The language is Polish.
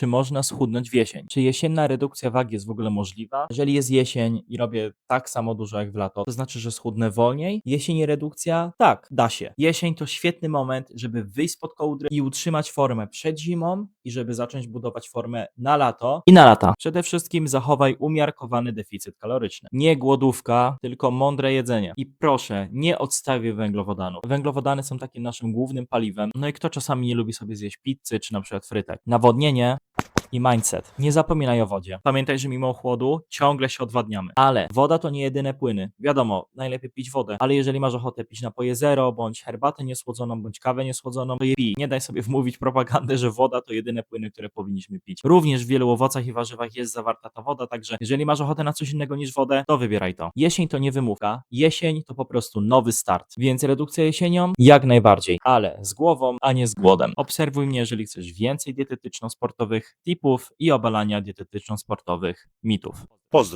czy można schudnąć w jesień. Czy jesienna redukcja wagi jest w ogóle możliwa? Jeżeli jest jesień i robię tak samo dużo jak w lato, to znaczy, że schudnę wolniej? Jesień redukcja? Tak, da się. Jesień to świetny moment, żeby wyjść spod kołdry i utrzymać formę przed zimą i żeby zacząć budować formę na lato i na lata. Przede wszystkim zachowaj umiarkowany deficyt kaloryczny. Nie głodówka, tylko mądre jedzenie. I proszę, nie odstawię węglowodanów. Węglowodany są takim naszym głównym paliwem. No i kto czasami nie lubi sobie zjeść pizzy czy na przykład frytek? Nawodnienie i mindset. Nie zapominaj o wodzie. Pamiętaj, że mimo chłodu ciągle się odwadniamy. Ale woda to nie jedyne płyny. Wiadomo, najlepiej pić wodę, ale jeżeli masz ochotę pić napoje zero, bądź herbatę niesłodzoną, bądź kawę niesłodzoną, to je pij. Nie daj sobie wmówić propagandę, że woda to jedyne płyny, które powinniśmy pić. Również w wielu owocach i warzywach jest zawarta ta woda, także jeżeli masz ochotę na coś innego niż wodę, to wybieraj to. Jesień to nie wymówka. Jesień to po prostu nowy start. Więc redukcja jesienią? Jak najbardziej. Ale z głową, a nie z głodem. Obserwuj mnie, jeżeli chcesz więcej dietetyczno-sportowych tipów i obalania dietetyczno-sportowych mitów. Pozdro.